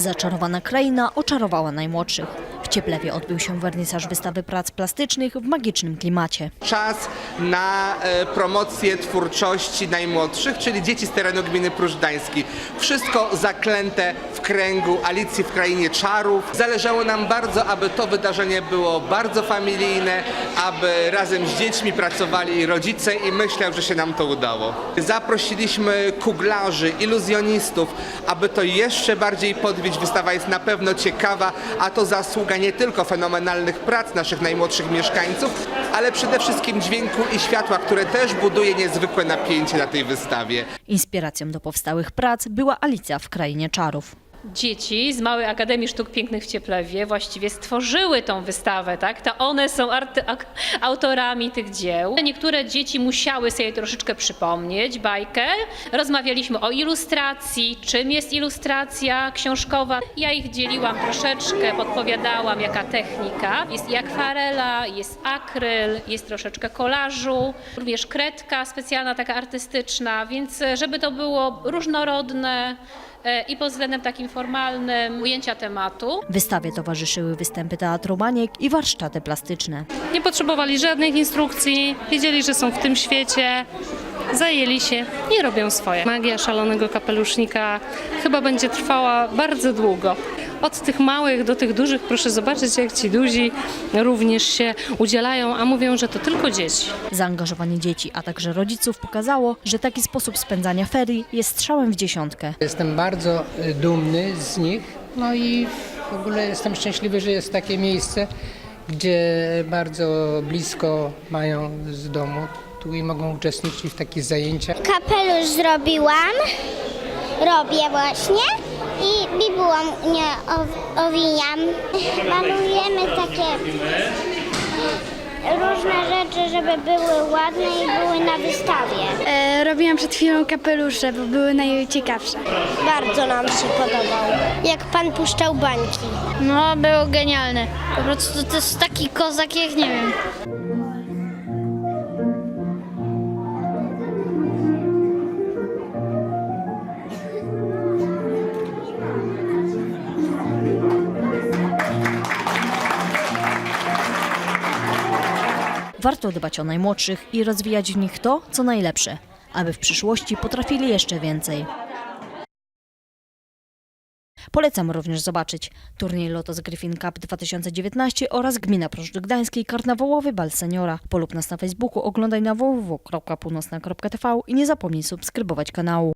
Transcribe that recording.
Zaczarowana kraina oczarowała najmłodszych. W Cieplewie odbył się wernisaż wystawy prac plastycznych w magicznym klimacie. czas na e, promocję twórczości najmłodszych, czyli dzieci z terenu gminy Pruszdański. Wszystko zaklęte w kręgu Alicji w Krainie Czarów. Zależało nam bardzo, aby to wydarzenie było bardzo familijne, aby razem z dziećmi pracowali rodzice i myślę, że się nam to udało. Zaprosiliśmy kuglarzy, iluzjonistów, aby to jeszcze bardziej podbić. Wystawa jest na pewno ciekawa, a to zasługa nie tylko fenomenalnych prac naszych najmłodszych mieszkańców, ale przede wszystkim dźwięku i światła, które też buduje niezwykłe napięcie na tej wystawie. Inspiracją do powstałych prac była Alicja w Krainie Czarów. Dzieci z Małej Akademii Sztuk Pięknych w Cieplewie właściwie stworzyły tą wystawę, tak? To one są autorami tych dzieł. Niektóre dzieci musiały sobie troszeczkę przypomnieć bajkę. Rozmawialiśmy o ilustracji, czym jest ilustracja książkowa. Ja ich dzieliłam troszeczkę, podpowiadałam jaka technika. Jest i akwarela, jest akryl, jest troszeczkę kolażu, również kredka specjalna, taka artystyczna, więc e, żeby to było różnorodne, i pod względem takim formalnym ujęcia tematu. Wystawie towarzyszyły występy teatru Maniek i warsztaty plastyczne. Nie potrzebowali żadnych instrukcji, wiedzieli, że są w tym świecie, zajęli się i robią swoje. Magia szalonego kapelusznika chyba będzie trwała bardzo długo. Od tych małych do tych dużych proszę zobaczyć, jak ci duzi również się udzielają, a mówią, że to tylko dzieci. Zaangażowanie dzieci, a także rodziców pokazało, że taki sposób spędzania ferii jest strzałem w dziesiątkę. Jestem bardzo y, dumny z nich, no i w ogóle jestem szczęśliwy, że jest takie miejsce, gdzie bardzo blisko mają z domu tu i mogą uczestniczyć w takich zajęciach. Kapelusz zrobiłam, robię właśnie i nie ow- owijam. Malujemy takie różne rzeczy, żeby były ładne i były na wystawie. E, robiłam przed chwilą kapelusze, bo były najciekawsze. Bardzo nam się podobał. Jak pan puszczał bańki. No, było genialne. Po prostu to jest taki kozak, jak nie wiem. Warto dbać o najmłodszych i rozwijać w nich to, co najlepsze, aby w przyszłości potrafili jeszcze więcej. Polecam również zobaczyć turniej Lotos Griffin Cup 2019 oraz Gmina Prożdy Gdańskiej Karnawałowy Bal Seniora. Polub nas na Facebooku, oglądaj na www.północna.tv i nie zapomnij subskrybować kanału.